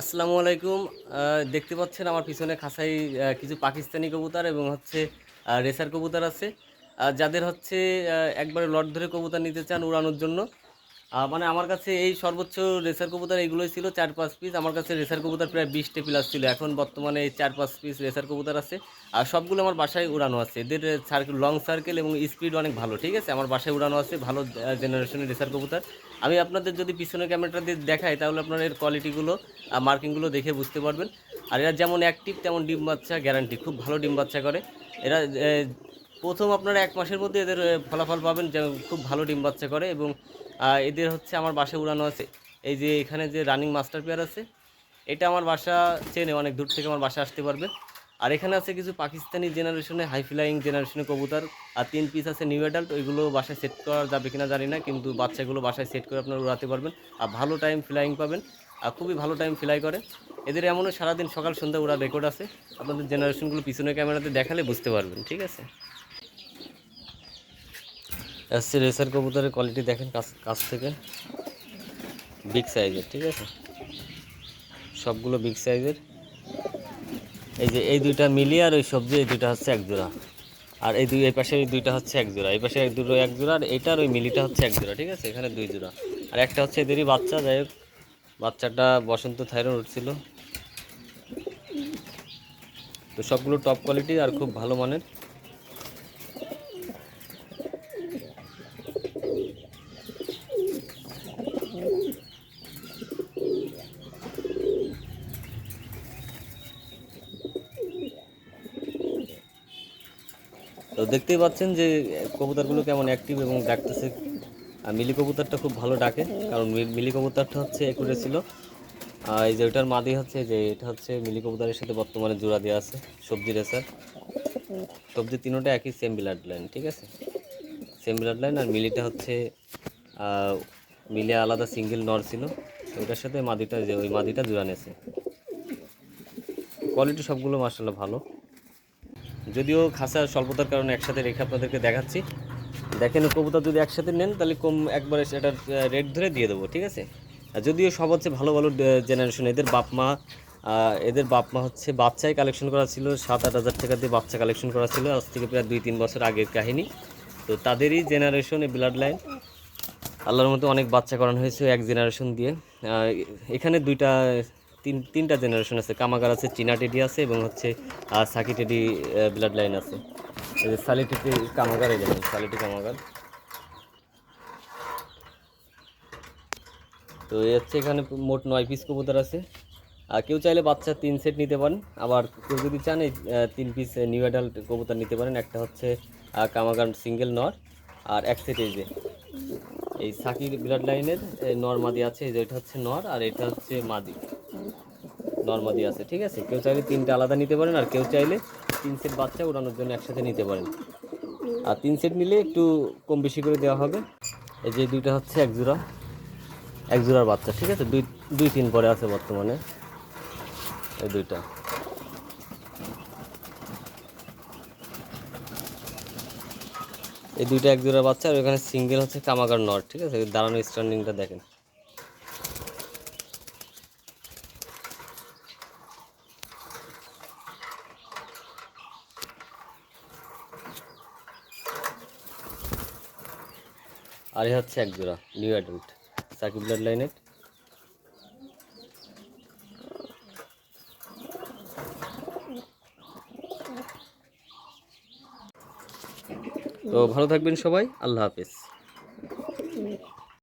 আসসালামু আলাইকুম। দেখতে পাচ্ছেন আমার পিছনে খাসাই কিছু পাকিস্তানি কবুতর এবং হচ্ছে রেসার কবুতর আছে। যাদের হচ্ছে একবারে লট ধরে কবুতর নিতে চান উড়ানোর জন্য। মানে আমার কাছে এই সর্বোচ্চ রেসার কবুতর এইগুলোই ছিল, চার পাঁচ পিস আমার কাছে রেসার কবুতর প্রায় বিশটি প্লাস ছিল। এখন বর্তমানে এই চার পাঁচ পিস রেসার কবুতর আছে। আর সবগুলো আমার বাসায় উড়ানো আছে। এদের সার্কেল লং সার্কেল এবং স্পিড অনেক ভালো, ঠিক আছে? আমার বাসায় উড়ানো আছে, ভালো জেনারেশনের রেসার কবুতর। আমি আপনাদের যদি পিছনে ক্যামেরাটা দিয়ে দেখাই, তাহলে আপনারা এর কোয়ালিটিগুলো মার্কিংগুলো দেখে বুঝতে পারবেন। আর এরা যেমন অ্যাক্টিভ তেমন ডিম বাচ্চা গ্যারান্টি খুব ভালো ডিম বাচ্চা করে। এরা প্রথম আপনারা এক মাসের মধ্যে এদের ফলাফল পাবেন যে খুব ভালো ডিম বাচ্চা করে এবং এদের হচ্ছে আমার বাসায় উড়ানো আছে। এই যে এখানে যে রানিং মাস্টার পেয়ার আছে, এটা আমার বাসা চেনে, অনেক দূর থেকে আমার বাসা আসতে পারবে। আর এখানে আছে কিছু পাকিস্তানি জেনারেশনে হাই ফ্লাইং জেনারেশনে কবুতর, আর তিন পিস আছে নিউ অ্যাডাল্ট ওইগুলো বাসায় সেট করা যাবে কিনা জানি না, কিন্তু বাচ্চাগুলো বাসায় সেট করে আপনারা উড়াতে পারবেন। আর ভালো টাইম ফ্লাইং পাবেন, আর খুবই ভালো টাইম ফ্লাই করে। এদের এমনও সারাদিন সকাল, সন্ধ্যা উড়ার রেকর্ড আছে। আপনাদের জেনারেশনগুলো পিছনে ক্যামেরাতে দেখালে বুঝতে পারবেন, ঠিক আছে? এসছে রেসার কবুতরের কোয়ালিটি দেখেন কাছ কাছ থেকে। বিগ সাইজের ঠিক আছে? সবগুলো বিগ সাইজের এই যে এই দুইটা মিলিয়ে আর ওই সবজি, এই দুইটা হচ্ছে এক জোড়া। আর এই দুই, এই পাশে এই দুইটা হচ্ছে এক জোড়া। এই পাশে এক দুটো এক জোড়া, আর এটার ওই মিলিটা হচ্ছে এক জোড়া, ঠিক আছে? এখানে দুই জোড়া। আর একটা হচ্ছে এদেরই বাচ্চা, যাই হোক। বাচ্চাটা বসন্ত থাইরন উঠছিল। তো সবগুলো টপ কোয়ালিটি আর খুব ভালো মানের। তো দেখতেই পাচ্ছেন যে কবুতরগুলো কেমন অ্যাক্টিভ এবং ডাকতেছে। আর মিলি কবুতরটা খুব ভালো ডাকে, কারণ মিলি কবুতরটা হচ্ছে একুরে ছিল। আর এই যে ওটার মাদি হচ্ছে, যে এটা হচ্ছে মিলি কবুতরের সাথে বর্তমানে জোড়া দেওয়া আছে, সবজি রেসার। সবজি তিনোটা একই সেম ব্লাড লাইন ঠিক আছে? সেম ব্লাড লাইন আর মিলিটা হচ্ছে মিলে আলাদা সিঙ্গেল নর ছিল। ওইটার সাথে মাদিটা যে, ওই মাদিটা জোড়া নেছে কোয়ালিটি সবগুলো মার্শাল্লাহ ভালো। যদিও খাসা স্বল্পতার কারণে একসাথে রেখে আপনাদেরকে দেখাচ্ছি। দেখেন কবুতর যদি একসাথে নেন, তাহলে কম একবারে সেটার রেট ধরে দিয়ে দেবো, ঠিক আছে? আর যদিও সব হচ্ছে ভালো ভালো জেনারেশন এদের বাপ মা এদের বাপ মা হচ্ছে বাচ্চাই কালেকশন করা ছিল সাত আট হাজার টাকা দিয়ে বাচ্চা কালেকশন করা ছিল, আজ থেকে প্রায় দুই তিন বছর আগের কাহিনী। তো তাদেরই জেনারেশন এই ব্লাড লাইন আল্লাহর মতো অনেক বাচ্চা করানো হয়েছে এক জেনারেশন দিয়ে। এখানে দুইটা তিন, তিনটা জেনারেশন আছে। কামাগার আছে, চীনা টেডি আছে এবং হচ্ছে সাকি টেডি ব্লাড লাইন আছে। এই যে কামাগার, এই দেখেন সালিটি কামাগার। তো এই হচ্ছে এখানে মোট নয় পিস কবুতর আছে। আর কেউ চাইলে বাচ্চা তিন সেট নিতে পারেন। আবার কেউ যদি চান, এই তিন পিস নিউ অ্যাডাল্ট কবুতর নিতে পারেন। একটা হচ্ছে কামাগার সিঙ্গেল নর, আর এক সেট এই যে। এই সাকির ব্লাড লাইনের নর মাদি আছে, এই যে এটা হচ্ছে নর, আর এটা হচ্ছে মাদি। নর মাদি আছে, ঠিক আছে? কেউ চাইলে তিনটা আলাদা নিতে পারেন, আর কেউ চাইলে তিন সেট বাচ্চা উড়ানোর জন্য একসাথে নিতে পারেন। আর তিন সেট নিলে একটু কম বেশি করে দেওয়া হবে। এই যে দুইটা হচ্ছে এক জোড়া। এক জোড়ার বাচ্চা, ঠিক আছে? দুই দুই তিন পরে আছে বর্তমানে। এই দুইটা। এই দুইটা এক জোড়ার বাচ্চা, আর ওখানে সিঙ্গেল হচ্ছে কামাগার নট ঠিক আছে? দাঁড়ানো স্ট্যান্ডিংটা দেখেন। আর হচ্ছে এক জোড়া নিউ অ্যাডাল্ট সাকিব ব্লাড লাইনের তো ভালো থাকবেন সবাই, আল্লাহ হাফেজ।